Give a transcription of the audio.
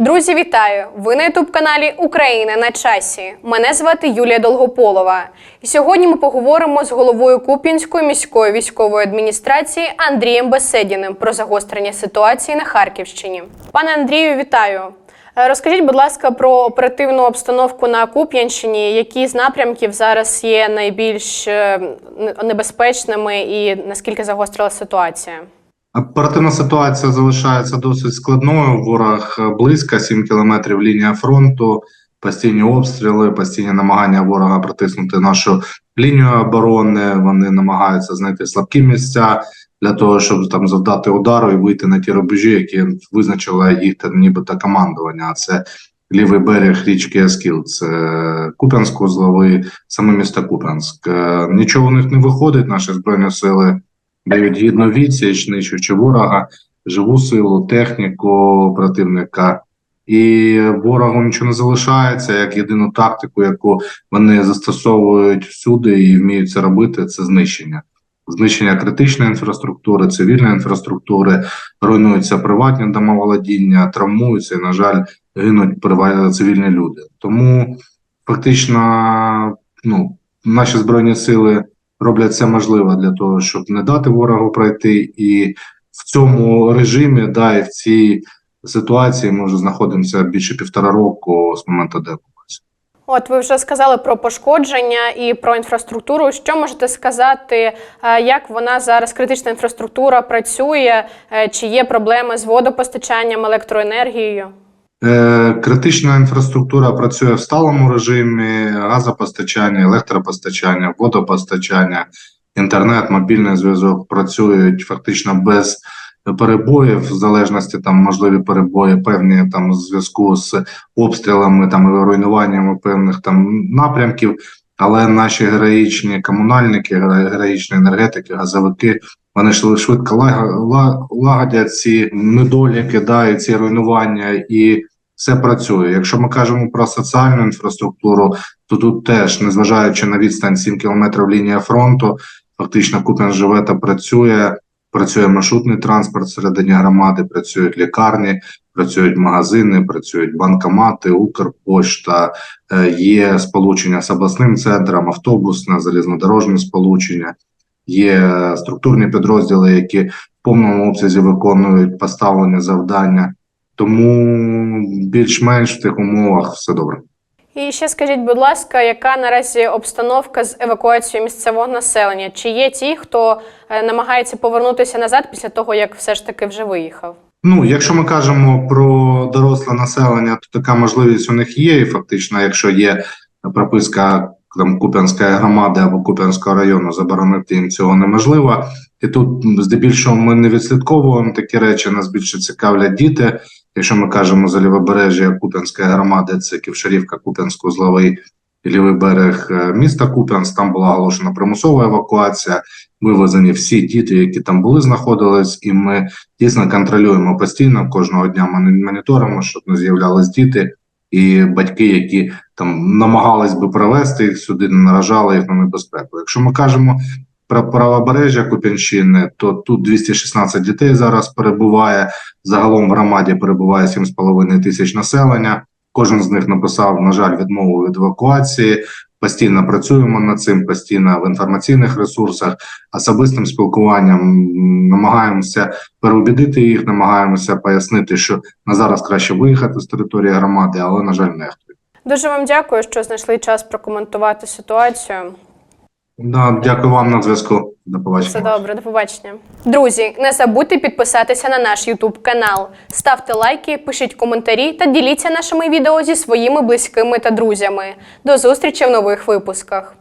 Друзі, вітаю! Ви на ютуб каналі Україна на часі. Мене звати Юлія Долгополова. І сьогодні ми поговоримо з головою Куп'янської міської військової адміністрації Андрієм Беседіним про загострення ситуації на Харківщині. Пане Андрію, вітаю! Е, Розкажіть, будь ласка, про оперативну обстановку на Куп'янщині. Які з напрямків зараз є найбільш е, небезпечними і наскільки загострила ситуація? Оперативна ситуація залишається досить складною. Ворог близько 7 кілометрів лінія фронту, постійні обстріли, постійні намагання ворога протиснути нашу лінію оборони. Вони намагаються знайти слабкі місця для того, щоб там завдати удару і вийти на ті рубежі, які визначила їх нібито командування. Це лівий берег річки Аскіл, це Куп'янськ, узловий, саме місто Куп'янськ. Е, Нічого у них не виходить. Наші збройні сили дають гідну відсіч, нищучи ворога, живу силу, техніку противника. І ворогу нічого не залишається, як єдину тактику, яку вони застосовують всюди і вміють це робити, це знищення. Знищення критичної інфраструктури, цивільної інфраструктури, руйнуються приватні домоволодіння, травмуються і, на жаль, гинуть прива- цивільні люди. Тому фактично, ну, наші збройні сили роблять все можливе для того, щоб не дати ворогу пройти. І в цьому режимі, да, і в цій ситуації ми вже знаходимося більше півтора року з моменту деокупації. От ви вже сказали про пошкодження і про інфраструктуру. Що можете сказати, е, як вона зараз критична інфраструктура працює? Е, Чи є проблеми з водопостачанням, електроенергією? Е, критична інфраструктура працює в сталому режимі: газопостачання, електропостачання, водопостачання, інтернет, мобільний зв'язок працюють фактично без перебоїв, в залежності там можливі перебої, певні там зв'язку з обстрілами там і руйнуваннями певних там напрямків. Але наші героїчні комунальники, геро- героїчні енергетики, газовики, вони швидко лагодять ці недоліки, да, і ці руйнування, і все працює. Якщо ми кажемо про соціальну інфраструктуру, то тут теж, незважаючи на відстань 7 кілометрів лінія фронту, фактично Куп'ян живе та працює. Працює маршрутний транспорт всередині громади, працюють лікарні, працюють магазини, працюють банкомати, Укрпошта, е, є сполучення з обласним центром, автобусне, залізнодорожне сполучення, є структурні підрозділи, які в повному обсязі виконують поставлені завдання. Тому більш-менш в тих умовах все добре. І ще скажіть, будь ласка, яка наразі обстановка з евакуацією місцевого населення? Чи є ті, хто е, намагається повернутися назад після того, як все ж таки вже виїхав? Ну, якщо ми кажемо про доросле населення, то така можливість у них є. І фактично, якщо є прописка там Куп'янської громади або Куп'янського району, заборонити їм цього неможливо. І тут здебільшого ми не відслідковуємо такі речі. Нас більше цікавлять діти. Якщо ми кажемо за лівобережжя Куп'янської громади, це Ківшарівка, Куп'янсько, Зловий і лівий берег е, міста Куп'янськ. Там була оголошена примусова евакуація. Вивезені всі діти, які там були, знаходились, і ми дійсно контролюємо постійно кожного дня. Ми моніторимо, щоб не з'являлись діти і батьки, які там намагались би привезти їх сюди, не наражали їх на небезпеку. Якщо ми кажемо правобережжя Куп'янщини, то тут 216 дітей зараз перебуває. Загалом в громаді перебуває 7,5 тисяч населення. Кожен з них написав, на жаль, відмову від евакуації. Постійно працюємо над цим, постійно в інформаційних ресурсах, особистим спілкуванням намагаємося переубідити їх, намагаємося пояснити, що на зараз краще виїхати з території громади, але на жаль, нехтують. Дуже вам дякую, що знайшли час прокоментувати ситуацію. Да, дякую вам на зв'язку. До побачення. Все добре, до побачення. Друзі, не забудьте підписатися на наш YouTube канал, ставте лайки, пишіть коментарі та діліться нашими відео зі своїми близькими та друзями. До зустрічі в нових випусках.